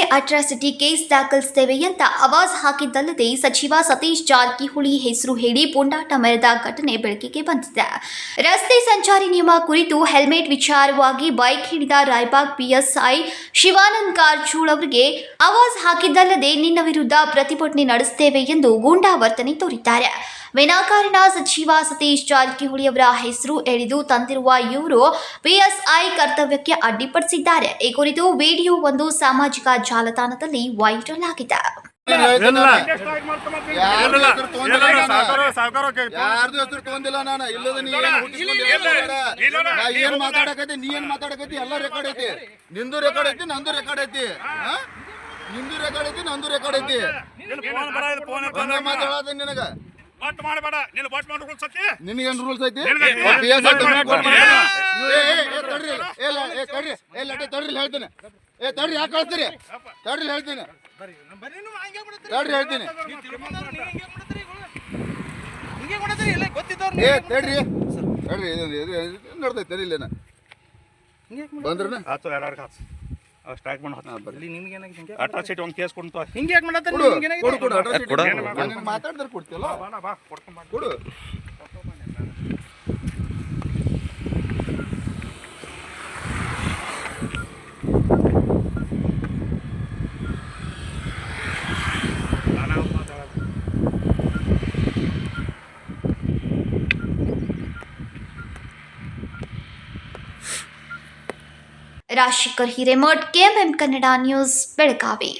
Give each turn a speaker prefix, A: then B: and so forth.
A: Atrocity case ದಾಖಲಿಸುತ್ತೇವೆ ಅಂತ ಆವಾಜ್ ಹಾಕಿದ್ದಲ್ಲದೆ ಸಚಿವ ಸತೀಶ್ ಜಾರಕಿಹೊಳಿ ಹೆಸರು ಹೇಳಿ ಪುಂಡಾಟ ಮೆರೆದ ಘಟನೆ ಬೆಳಕಿಗೆ ಬಂದಿದೆ. ರಸ್ತೆ ಸಂಚಾರಿ ನಿಯಮ ಕುರಿತು ಹೆಲ್ಮೆಟ್ ವಿಚಾರವಾಗಿ ಬೈಕ್ ಹಿಡಿದ ರಾಯ್ಬಾಗ್ ಪಿಎಸ್ಐ ಶಿವಾನಂದ್ ಕಾರಜೋಳ್ ಅವರಿಗೆ ಆವಾಜ್ ಹಾಕಿದ್ದಲ್ಲದೆ ನಿನ್ನ ವಿರುದ್ಧ ಪ್ರತಿಭಟನೆ ನಡೆಸುತ್ತೇವೆ ಎಂದು ಗೂಂಡಾ ವರ್ತನೆ ತೋರಿದ್ದಾರೆ. ವಿನಾಕಾರಣ ಸಚಿವ ಸತೀಶ್ ಜಾರಕಿಹೊಳಿ ಅವರ ಹೆಸರು ಎಳೆದು ತಂದಿರುವ ಇವರು ಪಿಎಸ್ಐ ಕರ್ತವ್ಯಕ್ಕೆ ಅಡ್ಡಿಪಡಿಸಿದ್ದಾರೆ. ಈ ಕುರಿತು ವಿಡಿಯೋ ಒಂದು ಸಾಮಾಜಿಕ ಜಾಲತಾಣದಲ್ಲಿ ವೈರಲ್ ಆಗಿದೆ.
B: ಯಾರ್ದು
C: ಇಲ್ಲ,
B: ಹೆಸರು ತಗೊಂಡಿಲ್ಲ
C: ಇಲ್ಲ,
B: ನಾನು. ಇಲ್ಲದ ನೀ ಏನ್ ಹುಟ್ಟಿಸ್ಕೊಂಡಿಲ್ಲ. ನಾ ಏನ್ ಮಾತಾಡಕೈತಿ ನೀ ಏನ್ ಮಾತಾಡಕೈತಿ ಎಲ್ಲ ರೆಕಾರ್ಡ್ ಐತಿ. ನಿಂದು ರೆಕಾರ್ಡ್ ಐತಿ ನಂದು ರೆಕಾರ್ಡ್ ಐತಿ. ಹಾ? ನಿಂದು ರೆಕಾರ್ಡ್ ಐತಿ ನಂದು ರೆಕಾರ್ಡ್ ಐತಿ. ಬಂದ ಮಾತಾಡೋದ ನಿನಗ.
C: ಬಟ್ ಮಾಡಬೇಡ ನೀನು ಬಟ್ ಮಾಡ್ಬೇಕು ಸತ್ಯ
B: ನಿನಗೇನ್ ರೂಲ್ಸ್ ಐತಿ?
C: ನಿನಗೆ
B: ಒಬ್ಬ PSI
C: ಬಟ್
B: ತಗೊಂಡ್
C: ಮಾಡ್ಬೇಕು.
B: ಏ, ಏ, ಏ, ತಡ್ರಿ. ಇಲ್ಲ. ಏ, ಇಲ್ಲ, ಏ, ತಡ್ರಿ. ಏ, ಲಟ್ಟೆ ತಡ್ರಿ ಹೇಳ್ತೀನಿ. ಏ ತಡ್ರಿ ಯಾಕೆ ಕಳ್ತೀರಿ ತಡ್ರಿ ಹೇಳ್ತೀನಿ. ತಡ್ರಿ ಹೇಳ್ತೀನಿ. ಏ ತಡ್ರಿ. ತಡ್ರಿ ಇದು ನಡ್ದೈತೆ ತಡಿಲೇನ ಬಂದ್ರನ?
C: ಆತು ಯಾರು ಕಾಸು ಸ್ಟ್ರೈಕ್ ಮಾಡಿ ಅಟ್ರಾಸಿಟಿ ಒಂದು ಕೇಸ್ ಕೊಡ್ತು.
D: ಹಿಂಗೆ ಯಾಕೆ ಮಾಡತ್ತಾರೆ? ನಿಮ್ಗೆ
B: ಕೊಡು ಕೊಡು. ಮಾತಾಡಿದ್ರೆ ಕೊಡ್ತೀಯಲ್ಲ?
C: ಬಾ ಬಾ ಕೊಡ್ಕೊಂಡ್ ಬಾ.
B: ಕೊಡು.
A: राशिकर के केएमएम कन्नडा न्यूज़ बेळगावी